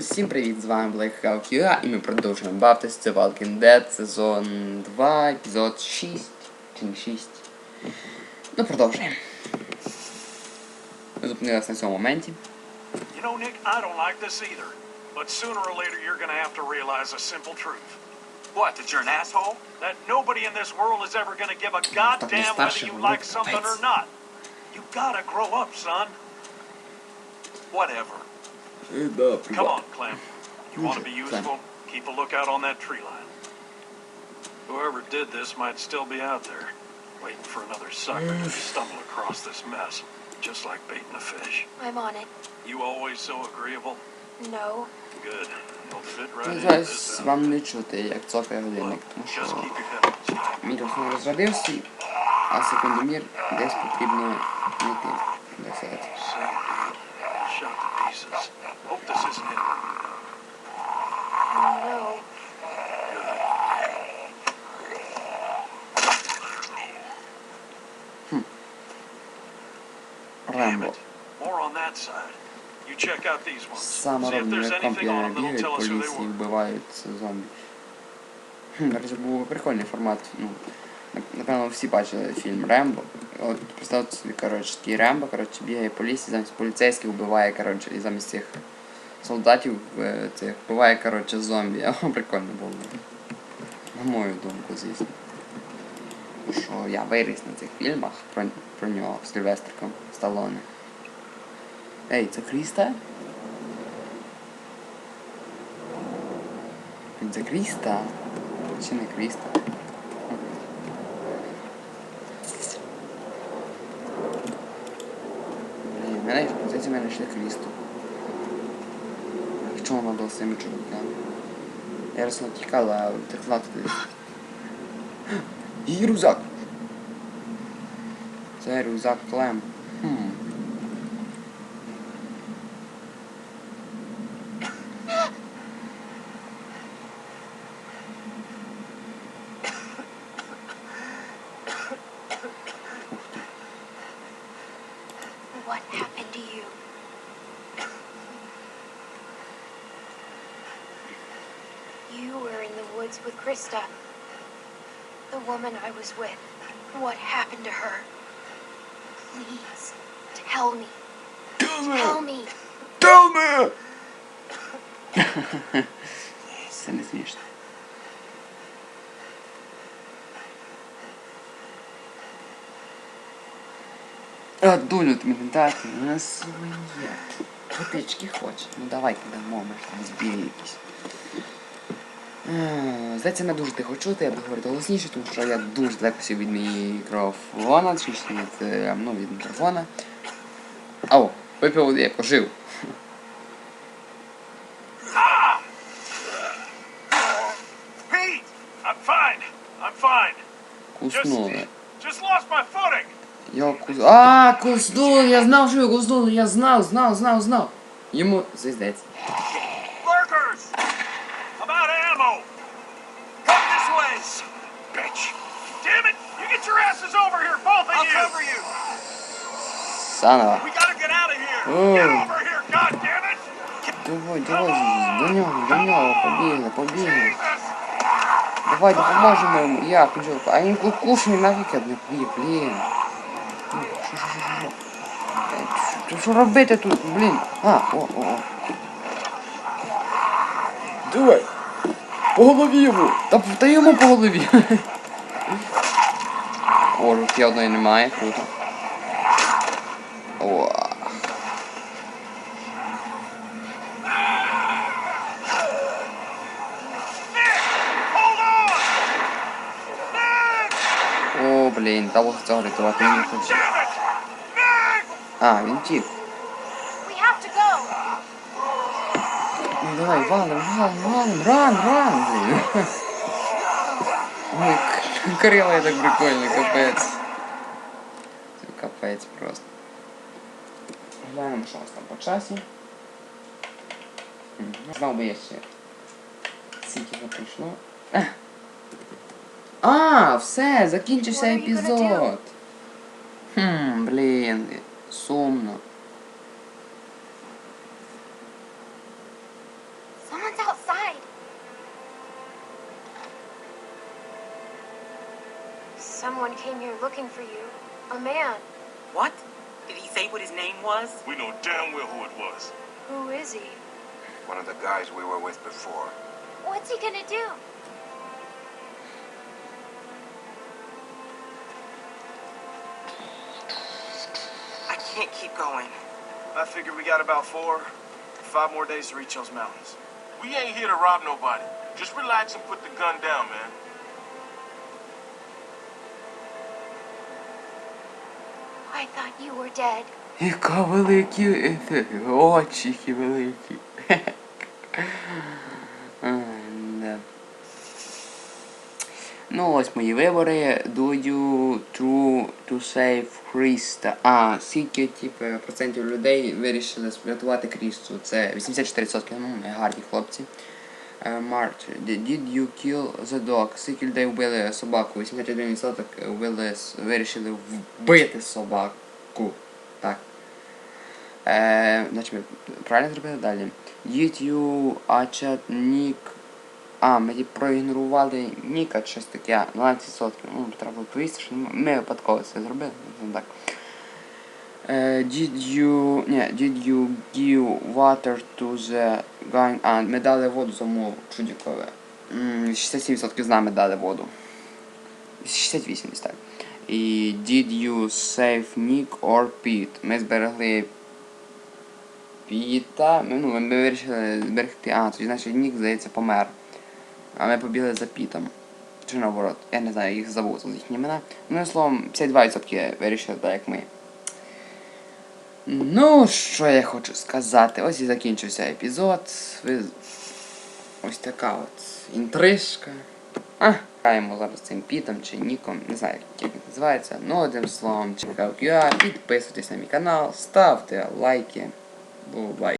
Усім привіт, з вами Black Hawk і ми продовжуємо бавитись. Це Walking Dead сезон 2, епізод 6. Чи не 6. Ну, продовжуємо. Ми зупинилися на цьому моменті. You know, Nick, I don't like this either. But sooner or later, you're to have to realize a simple truth. What, that you're an asshole? That nobody in this world is ever to give a goddamn whether you like something or not. You gotta grow up, son. Whatever. Come on, Clem. You want to be Clem. useful? Keep a lookout on that tree line. Whoever did this might still be out there, waiting for another sucker to stumble across this mess, just like baiting a fish. I'm on it. You always so agreeable? No. Good. You'll fit right Ну, in зараз this вам не чути, як цокає годинник, тому Just що keep your head on straight. мікрофон розрядився, а секундомір десь потрібно знайти. Де це? Same deal. Shot to pieces. Hope this isn't it. No. Damn Рембо. it. More on that side. You check out these ones. See if Саморобні there's anything on комп'ями them that'll бігають tell по us who they лісі і were. вбивають зомбі. Хм, До речі, був прикольний формат. Ну, на- напевно, всі бачили фільм Рембо. От представте собі, коротше, такий Рембо, коротше, бігає по лісі, замість поліцейських вбиває, коротше, і замість цих солдатів е, цих вбиває, коротше, зомбі. А прикольно було. На мою думку, звісно. Що я виріс на цих фільмах про, про нього з Сильвестриком Сталоне. Ей, це Кріста? Це Кріста? Чи не Кріста? Блін, мене йшли Крісту. Що вона була цими чоловіками? Я раз тікала, втекла туди. Її рюкзак! Це рюкзак Клем. You were in the woods with Krista. The woman I was with. What happened to her? Please, tell me. Tell me. Tell me! Це не смішно. А, дулю ти мене дати, на своє. Водички хоче. Ну давайте дамо, ми ж Здається, не дуже тихо чути, я буду говорити голосніше, тому що я дуже далеко сів від мікрофона, чи від, ну, від мікрофона. Ау, випив води, я пожив. Куснули. Його кус... А, куснули, я знав, що його куснули, я знав, знав, знав, знав. Йому звіздець. Goddammit! давай, давай, до нього, до нього, побігли, побігли. Давай, допоможемо йому. Я, куджелка. А він кукушний нафіг я не п'є, блін. Що, що, що, що? Що- Що робити тут, блін? А, о, о, о. Давай. По голові йому. Та, та йому по голові. О, руки одної немає, круто. О. Hold on! Nick! О, блін, та ось цього рятувати не хоче. Damn it! Nick! А, він тік. We have to go. Ну давай, валим, валим, валим, ран, ран, блін. Ой, к- Кирило так прикольно, капець. Це капець просто. Глянемо, що у нас там по часі. Мгм. Знав би я ще. Скільки вже прийшло. Ех. А, все, закінчився What are you gonna епізод. Хм, блін, сумно. Someone's outside. Someone came here looking for you. A man. What? Did he say what his name was? We know damn well who it was. Who is he? One of the guys we were with before. What's he gonna do? I can't keep going. I figure we got about four, five more days to reach those mountains. We ain't here to rob nobody. Just relax and put the gun down, man. I thought you were dead. Яка великі е, очі, які великі. Ну ось мої вибори. Do you to, to save Krista? А, скільки типу, процентів людей вирішили врятувати Крісту? Це 84%, ну, гарні хлопці. Е, Марч, did you kill the dog? Скільки людей вбили собаку? 81% вбили, вирішили вбити собаку. Так. Е, значить, ми правильно зробили далі. Did you achat Nick... А, ми ті проігнорували Ніка, щось таке. 12%. Ну, треба було повісти, що ми випадково це зробили. Ну, так. Е, did you... Ні, did you give water to the gang... А, ми дали воду цьому чудікове. М, 67% з нами дали воду. 68 десь так. І did you save Nick or Pete? Ми зберегли Піта. Ми, ну, ми вирішили зберегти. А, тоді значить Нік, здається, помер. А ми побігли за Пітом. Чи наоборот? Я не знаю, їх забув їхні імена. Ну, словом, 52% вирішили так, як ми. Ну, що я хочу сказати? Ось і закінчився епізод. Ось така от інтрижка. А, граємо зараз цим Пітом чи Ніком, не знаю, як він називається. Ну, одним словом, чекав QA, підписуйтесь на мій канал, ставте лайки. Бувай.